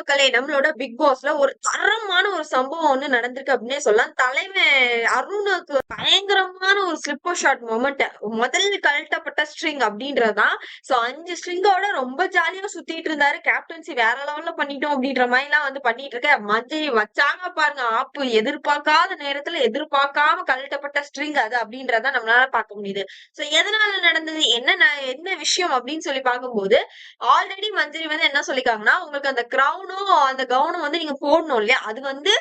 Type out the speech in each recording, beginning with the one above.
மக்களே நம்மளோட பிக் பாஸ்ல ஒரு தரமான ஒரு சம்பவம் ஒண்ணு நடந்திருக்கு அப்படின்னே சொல்லலாம். தலைமை அருணுக்கு பயங்கரமா ஒரு ஸ்லிப்பர் ஷார்ட் மொமெண்ட் முதல்ல கழட்டப்பட்ட ஸ்ட்ரிங் அப்படின்றதுதான். சோ அஞ்சு ஸ்ட்ரிங்கோட ரொம்ப ஜாலியா சுத்திட்டு இருந்தாரு. கேப்டன்சி வேற லெவல்ல பண்ணிட்டோம் அப்படின்ற மாதிரி எல்லாம் வந்து பண்ணிட்டு இருக்க. மஞ்சள் வச்சாங்க பாருங்க ஆப்பு. எதிர்பார்க்காத நேரத்துல எதிர்பார்க்காம கழட்டப்பட்ட ஸ்ட்ரிங் அது அப்படின்றத நம்மளால பார்க்க முடியுது. சோ எதனால நடந்தது? என்ன ந- என்ன விஷயம் அப்படின்னு சொல்லி பார்க்கும்போது ஆல்ரெடி மஞ்சரி வந்து என்ன சொல்லிருக்காங்கன்னா உங்களுக்கு அந்த கிரௌனும் அந்த கவுனும் வந்து நீங்க போடணும் இல்லையா? அது வந்து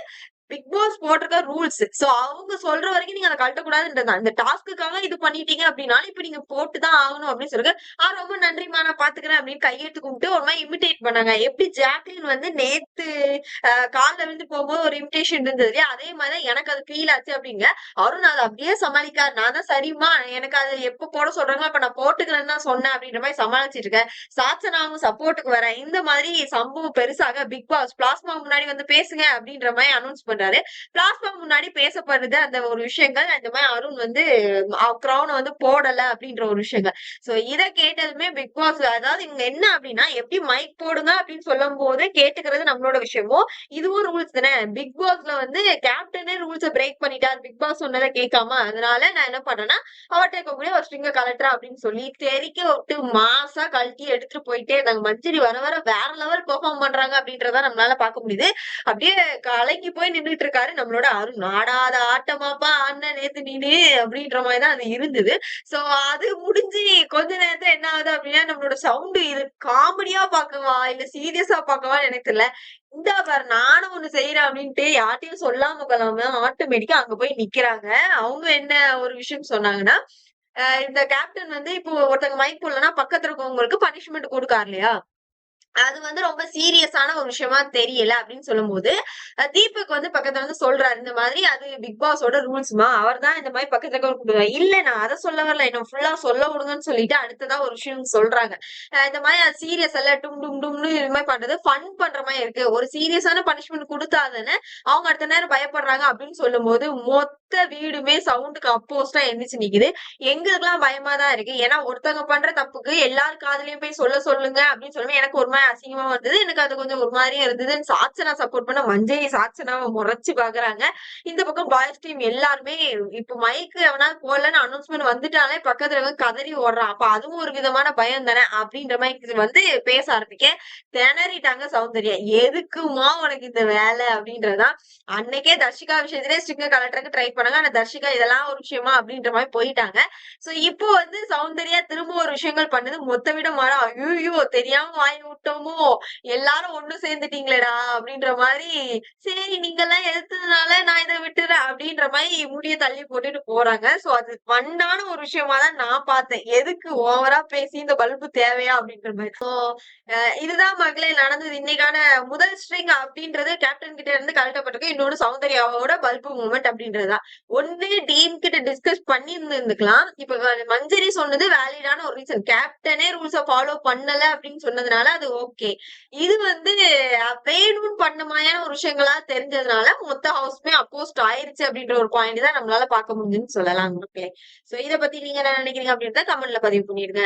பிக் பாஸ் போட்டிருக்க ரூல்ஸ் சோ அவங்க சொல்ற வரைக்கும் நீங்க அதை கழட்டக்கூடாதுன்றது. அந்த டாஸ்க்குக்காக இது பண்ணிட்டீங்க அப்படின்னாலும் இப்ப நீங்க போட்டுதான் ஆகணும் அப்படின்னு சொல்லுங்க. ஆ ரொம்ப நன்றிமா நான் பாத்துக்கிறேன் அப்படின்னு கையெழுத்து கும்பிட்டு ஒரு மாதிரி இமிடேட் பண்ணாங்க. எப்படி ஜாக்லின் வந்து நேத்து காலில் விழுந்து போகும்போது ஒரு இமிடேஷன் இருந்தது இல்லையா? அதே மாதிரிதான் எனக்கு அது ஃபீல் ஆச்சு அப்படிங்க. அருண் அதை அப்படியே சமாளிக்கார். நான் தான் சரிம்மா எனக்கு அது எப்ப போட சொல்றாங்களோ அப்ப நான் போட்டுக்கிறேன்னு தான் சொன்னேன் அப்படின்ற மாதிரி சமாளிச்சிட்டு இருக்கேன். சாச்சனாவும் சப்போர்ட்டுக்கு வரேன். இந்த மாதிரி சம்பவம் பெருசாக பிக் பாஸ் பிளாஸ்மா முன்னாடி வந்து பேசுங்க அப்படின்ற மாதிரி அனௌன்ஸ் பண்றாரு. பிளாஸ்மா முன்னாடி பேசப்படுறது அந்த ஒரு விஷயங்கள். அந்த மாதிரி அருண் வந்து கிரௌனை வந்து போடல அப்படின்ற ஒரு விஷயங்கள். சோ இத கேட்டதுமே பிக் பாஸ் அதாவது இவங்க என்ன அப்படின்னா எப்படி மைக் போடுங்க அப்படின்னு சொல்லும் போது கேட்டுக்கிறது நம்மளோட விஷயமோ இதுவும் ரூல்ஸ் தானே. பிக் பாஸ்ல வந்து கேப்டனே ரூல்ஸை பிரேக் பண்ணிட்டார். பிக் பாஸ் சொன்னதை கேட்காம அதனால நான் என்ன பண்றேன்னா அவர்கிட்ட இருக்கக்கூடிய ஒரு ஸ்ட்ரிங்க கலெக்டரா அப்படின்னு சொல்லி தெரிக்க விட்டு மாசா கழட்டி எடுத்துட்டு போயிட்டே இருந்தாங்க மஞ்சரி வர வர வேற லெவல் பெர்ஃபார்ம் பண்றாங்க அப்படின்றத நம்மளால பார்க்க முடியுது. அப்படியே கலங்கி போய் நின்று நின்னுட்டு இருக்காரு நம்மளோட அருண் ஆடாத ஆட்டமாப்பா அண்ணன் நேத்து நீனு அப்படின்ற மாதிரி தான் அது இருந்தது. சோ அது முடிஞ்சு கொஞ்ச நேரத்துல என்ன ஆகுது அப்படின்னா நம்மளோட சவுண்டு இது காமெடியா பார்க்கவா இல்ல சீரியஸா பாக்கவா எனக்கு தெரியல. இந்த பாரு நானும் ஒண்ணு செய்யறேன் அப்படின்ட்டு யார்ட்டையும் சொல்லாம கொள்ளாம ஆட்டோமேட்டிக்கா அங்க போய் நிக்கிறாங்க. அவங்க என்ன ஒரு விஷயம் சொன்னாங்கன்னா இந்த கேப்டன் வந்து இப்போ ஒருத்தங்க மைக் போடலன்னா பக்கத்துல இருக்கவங்களுக்கு பனிஷ்மெண்ட் கொடுக்காரு இல்லையா அது வந்து ரொம்ப சீரியஸான ஒரு விஷயமா தெரியல அப்படின்னு சொல்லும்போது தீபக் வந்து பக்கத்துல வந்து சொல்றாரு இந்த மாதிரி அது பிக் பாஸோட ரூல்ஸ்மா அவர் தான் இந்த மாதிரி பக்கத்துல இருக்க இல்ல நான் அதை சொல்ல வரல. என்ன ஃபுல்லா சொல்ல விடுங்கன்னு சொல்லிட்டு அடுத்ததா ஒரு விஷயம் சொல்றாங்க. இந்த மாதிரி அது சீரியஸ் அல்ல. டும் டும் டும்னு இது மாதிரி பண்றது ஃபன் பண்ற மாதிரி இருக்கு. ஒரு சீரியஸான பனிஷ்மெண்ட் கொடுத்தாதானே அவங்க அடுத்த நேரம் பயப்படுறாங்க. அப்படின்னு சொல்லும்போது மொத்த வீடுமே சவுண்டுக்கு அப்போஸ்டா எந்திரிச்சு நிக்குது. எங்களுக்கெல்லாம் பயமா தான் இருக்கு. ஏன்னா ஒருத்தவங்க பண்ற தப்புக்கு எல்லார் காதலையும் போய் சொல்ல சொல்லுங்க அப்படின்னு சொல்லுவேன் எனக்கு ஒரு மாதிரி அசிங்கமா வந்தது எனக்கு அது கொஞ்சம் ஒரு மாதிரியே இருந்தது. சாட்சனா சப்போர்ட் பண்ண மஞ்சையை சாட்சனா முறைச்சு பாக்குறாங்க. இந்த பக்கம் பாய்ஸ் டீம் எல்லாருமே இப்ப மைக்கு எவனா போடலன்னு அனௌன்ஸ்மெண்ட் வந்துட்டாலே பக்கத்துல வந்து கதறி ஓடுறான். அப்ப அதுவும் ஒரு விதமான பயம் தானே அப்படின்ற மாதிரி வந்து பேச ஆரம்பிக்க திணறிட்டாங்க சௌந்தர்யா. எதுக்குமா உனக்கு இந்த வேலை அப்படின்றதான் அன்னைக்கே தர்ஷிகா விஷயத்திலே ஸ்ட்ரிங்க கலெக்டருக்கு ட்ரை பண்ணாங்க. ஆனா தர்ஷிகா இதெல்லாம் ஒரு விஷயமா அப்படின்ற மாதிரி போயிட்டாங்க. சோ இப்போ வந்து சௌந்தர்யா திரும்ப ஒரு விஷயங்கள் பண்ணுது. மொத்த விட மரம் ஐயோ தெரியாம வாய் விட்டோம் எல்லாரும் ஒண்ணு சேர்ந்துட்டீங்களேடா அப்படின்ற மாதிரி சரி நீங்க எல்லாம் எடுத்ததுனால நான் இதை விட்டுறேன் அப்படின்ற மாதிரி முடிய தள்ளி போட்டுட்டு போறாங்க. சோ அது ஃபன்னான ஒரு விஷயமா தான் நான் பார்த்தேன். எதுக்கு ஓவரா பேசி இந்த பல்பு தேவையா அப்படின்ற மாதிரி. சோ இதுதான் மகளே நடந்தது. இன்னைக்கான முதல் ஸ்ட்ரிங் அப்படின்றது கேப்டன் கிட்ட இருந்து கழட்டப்பட்டிருக்கு இன்னொன்னு சௌந்தர்யாவோட பல்பு மூமெண்ட் அப்படின்றதுதான் ஒண்ணு டீம் கிட்ட டிஸ்கஸ் பண்ணி இருந்துக்கலாம் இப்ப மஞ்சரி சொன்னது வேலிடான ஒரு ரீசன் கேப்டனே ரூல்ஸ ஃபாலோ பண்ணல அப்படின்னு சொன்னதுனால அது ஓகே. இது வந்து அஹ், வேணும்னு பண்ண மாதிரியான ஒரு விஷயங்களா தெரிஞ்சதுனால மொத்த ஹவுஸ்மே அப்போஸ்ட் ஆயிருச்சு அப்படின்ற ஒரு பாயிண்ட் தான் நம்மளால பார்க்க முடிஞ்சுன்னு சொல்லலாம். மக்களே சோ இத பத்தி நீங்க என்ன நினைக்கிறீங்க அப்படின்றத கமெண்ட்ல பதிவு பண்ணிருங்க